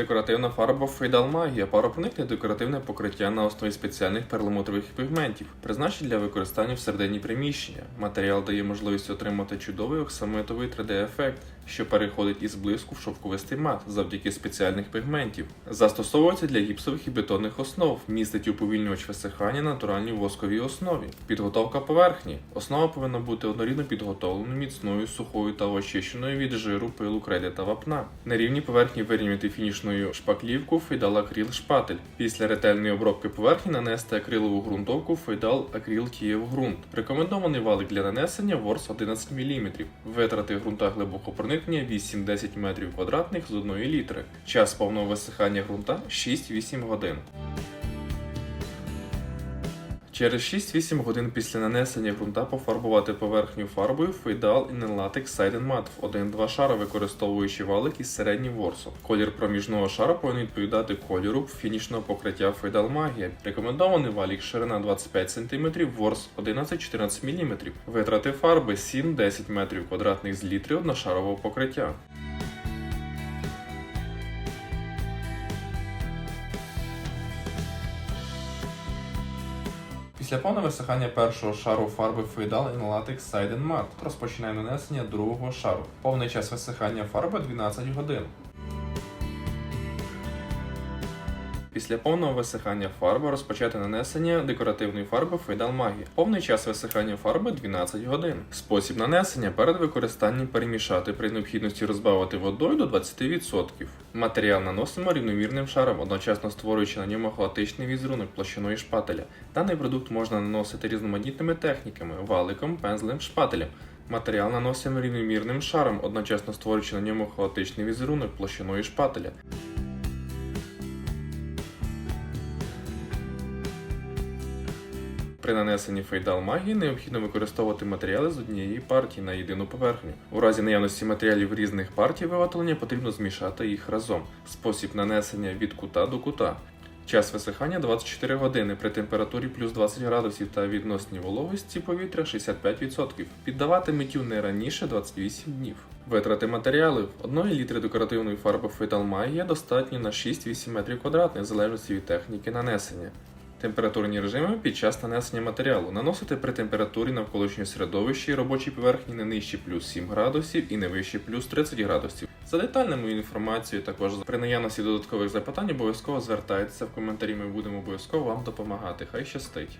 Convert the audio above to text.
Декоративна фарба Фейдал Магія паропроникне декоративне покриття на основі спеціальних перламутрових пігментів, призначені для використання всередині приміщення. Матеріал дає можливість отримати чудовий оксамитовий 3D-ефект, що переходить із блиску в шовковистий мат завдяки спеціальних пігментів. Застосовується для гіпсових і бетонних основ, містить уповільнювач висихання на натуральній восковій основі. Підготовка поверхні. Основа повинна бути однорідно підготовленою, міцною, сухою та очищеною від жиру, пилу, креди та вапна. На рівні поверхні вирівняти фінішною шпаклівку Фейдал Акріл Шпатель. Після ретельної обробки поверхні нанести акрилову ґрунтовку Фейдал Акріл Київ ґрунт. Рекомендований валик для нанесення ворс 11 мм. Витрати ґрунта глибокого проникнення 8-10 метрів квадратних з 1 літри. Час повного висихання ґрунта 6-8 годин. Через 6-8 годин після нанесення ґрунта пофарбувати поверхню фарбою Фейдал Inelatex Side Matte в 1-2 шара, використовуючи валик із середнім ворсом. Колір проміжного шара повинен відповідати кольору фінішного покриття Фейдал Магія. Рекомендований валік ширина 25 см, ворс 11-14 мм. Витрати фарби 7-10 метрів квадратних з літри одношарового покриття. Після повного висихання першого шару фарби Фейдал Inelatex Side Matte розпочинає нанесення другого шару. Повний час висихання фарби 12 годин. Після повного висихання фарби розпочати нанесення декоративної фарби Фейдал Магія. Повний час висихання фарби 12 годин. Спосіб нанесення перед використанням перемішати при необхідності розбавити водою до 20%. Матеріал наносимо рівномірним шаром, одночасно створюючи на ньому хаотичний візерунок площиною шпателя. Даний продукт можна наносити різноманітними техніками валиком, пензлем, шпателем. Матеріал наносимо рівномірним шаром, одночасно створюючи на ньому хаотичний візерунок площиною шпателя. При нанесенні фейдал магії необхідно використовувати матеріали з однієї партії на єдину поверхню. У разі наявності матеріалів різних партій виготовлення потрібно змішати їх разом. Спосіб нанесення від кута до кута. Час висихання 24 години при температурі плюс 20 градусів та відносній вологості повітря 65%. Піддавати миттю не раніше 28 днів. Витрати матеріалів 1 літри декоративної фарби Фейтал Магія достатньо на 6-8 метрів квадратних в залежності від техніки нанесення. Температурні режими під час нанесення матеріалу наносити при температурі навколишнього середовища і робочій поверхні не нижче плюс 7 градусів і не вище плюс 30 градусів. За детальною інформацією, також при наявності додаткових запитань обов'язково звертайтеся в коментарі. Ми будемо обов'язково вам допомагати. Хай щастить!